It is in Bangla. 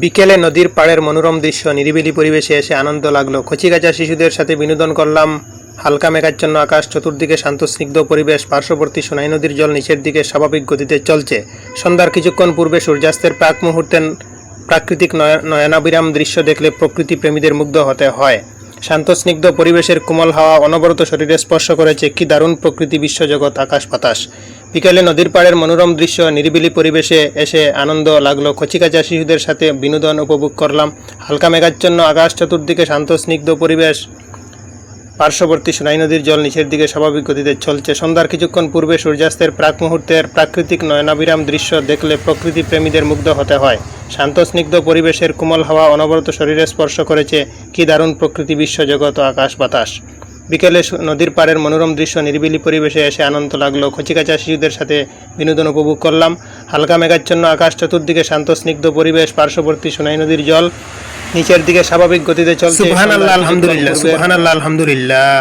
বিকেলে নদীর পাড়ের মনোরম দৃশ্য, নিরিবিলি পরিবেশে এসে আনন্দ লাগল। কচিকাচা শিশুদের সাথে বিনোদন করলাম। হালকা মেঘাচ্ছন্ন আকাশ চতুর্দিকে শান্ত, স্নিগ্ধ পরিবেশ। পার্শ্ববর্তী সোনাই নদীর জল নিচের দিকে স্বাভাবিক গতিতে চলছে। সন্ধ্যার কিছুক্ষণ পূর্বে সূর্যাস্তের প্রাক মুহূর্তে প্রাকৃতিক নয়- নয়নাবিরাম দৃশ্য দেখলে প্রকৃতি প্রেমীদের মুগ্ধ হতে হয়। শান্ত স্নিগ্ধ পরিবেশের কোমল হাওয়া অনবরত শরীরে স্পর্শ করেছে কি দারুণ প্রকৃতি বিশ্বজগৎ আকাশ বাতাস। বিকেলে নদীর পাড়ের মনোরম দৃশ্য, নিরিবিলি পরিবেশে এসে আনন্দ লাগল। কচিকাচা শিশুদের সাথে বিনোদন উপভোগ করলাম। হালকা মেঘাচ্ছন্ন আকাশ চতুর্দিকে শান্ত স্নিগ্ধ পরিবেশ পার্শ্ববর্তী সোনাই নদীর জল নিচের দিকে স্বাভাবিক গতিতে চলছে। সন্ধ্যার কিছুক্ষণ পূর্বে সূর্যাস্তের প্রাক মুহূর্তের প্রাকৃতিক নয়নাবিরাম দৃশ্য দেখলে প্রকৃতি প্রেমীদের মুগ্ধ হতে হয়। শান্ত, স্নিগ্ধ পরিবেশের কোমল হাওয়া অনবরত শরীরে স্পর্শ করেছে। কি দারুণ প্রকৃতি বিশ্বজগৎ ও আকাশ বাতাস। বিকেলে নদীর পাড়ের মনোরম দৃশ্য নিরিবিলি পরিবেশে এসে আনন্দ লাগল। কচিকাচা শিশুদের সাথে বিনোদন উপভোগ করলাম। হালকা মেঘাচ্ছন্ন আকাশ, চতুর্দিকে শান্ত, স্নিগ্ধ পরিবেশ, পার্শ্ববর্তী সোনাই নদীর জল নিচের দিকে স্বাভাবিক গতিতে চলছে। সুবহানাল্লাহ, আলহামদুলিল্লাহ, সুবহানাল্লাহ, আলহামদুলিল্লাহ।